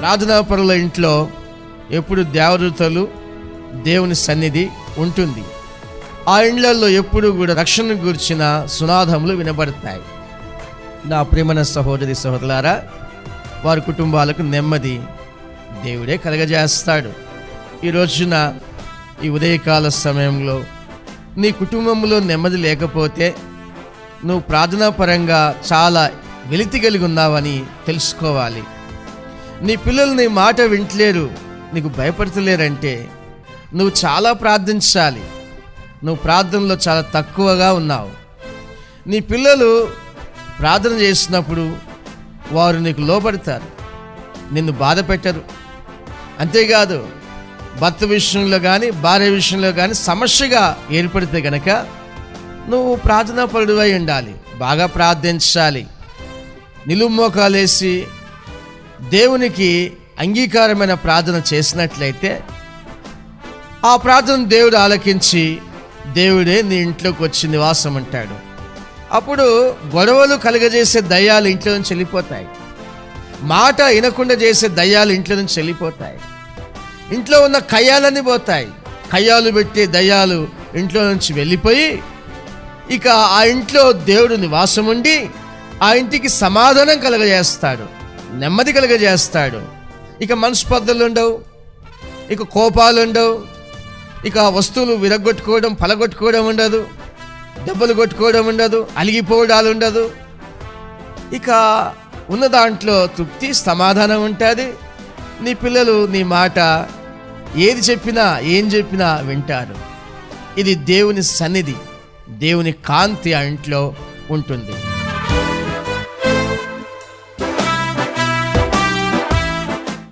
ప్రార్థనా పరుల ఇంట్లో ఎప్పుడు దేవదూతలు దేవుని సన్నిధి ఉంటుంది. ఆ ఇండ్లలో ఎప్పుడు కూడా రక్షణ గురించిన సునాదములు వినబడతాయి. నా ప్రేమన సహోదరి సహోదరులారా వారి కుటుంబాలకు నెమ్మది దేవుడే కలగజేస్తాడు. ఈ రోజున ఈ ఉదయకాల సమయంలో నీ కుటుంబంలో నెమ్మది లేకపోతే నువ్వు ప్రార్థనా పరంగా చాలా వెలితి కలిగి ఉన్నావని తెలుసుకోవాలి. నీ పిల్లలు నీ మాట వింటలేరు నీకు భయపడతలేరంటే నువ్వు చాలా ప్రార్థించాలి. నువ్వు ప్రార్థనలో చాలా తక్కువగా ఉన్నావు. నీ పిల్లలు ప్రార్థన చేసినప్పుడు వారు నీకు లోపడతారు నిన్ను బాధ పెట్టరు. అంతేకాదు భర్త విషయంలో కానీ భార్య విషయంలో కానీ సమస్యగా ఏర్పడితే గనక నువ్వు ప్రార్థనా పరుడువై ఉండాలి బాగా ప్రార్థించాలి. నిలుమోకాలేసి దేవునికి అంగీకారమైన ప్రార్థన చేసినట్లయితే ఆ ప్రార్థన దేవుడు ఆలకించి దేవుడే నీ ఇంట్లోకి వచ్చి నివాసం అంటాడు. అప్పుడు గొడవలు కలుగజేసే దయ్యాలు ఇంట్లో నుంచి వెళ్ళిపోతాయి. మాట వినకుండా చేసే దయ్యాలు ఇంట్లో నుంచి వెళ్ళిపోతాయి. ఇంట్లో ఉన్న కయ్యాలన్నీ పోతాయి. కయ్యాలు పెట్టే దయ్యాలు ఇంట్లో నుంచి వెళ్ళిపోయి ఇక ఆ ఇంట్లో దేవుడు నివాసం ఉండి ఆ ఇంటికి సమాధానం కలగజేస్తాడు. నెమ్మది కలగజేస్తాడు. ఇక మనస్పర్ధలు ఉండవు ఇక కోపాలు ఉండవు ఇక వస్తువులు విరగొట్టుకోవడం పలగొట్టుకోవడం ఉండదు దెబ్బలు కొట్టుకోవడం ఉండదు అలిగిపోవడాలు ఉండదు. ఇక ఉన్న దాంట్లో తృప్తి సమాధానం ఉంటుంది. నీ పిల్లలు నీ మాట ఏది చెప్పినా ఏం చెప్పినా వింటారు. ఇది దేవుని సన్నిధి దేవుని కాంతి ఆ ఇంట్లో ఉంటుంది.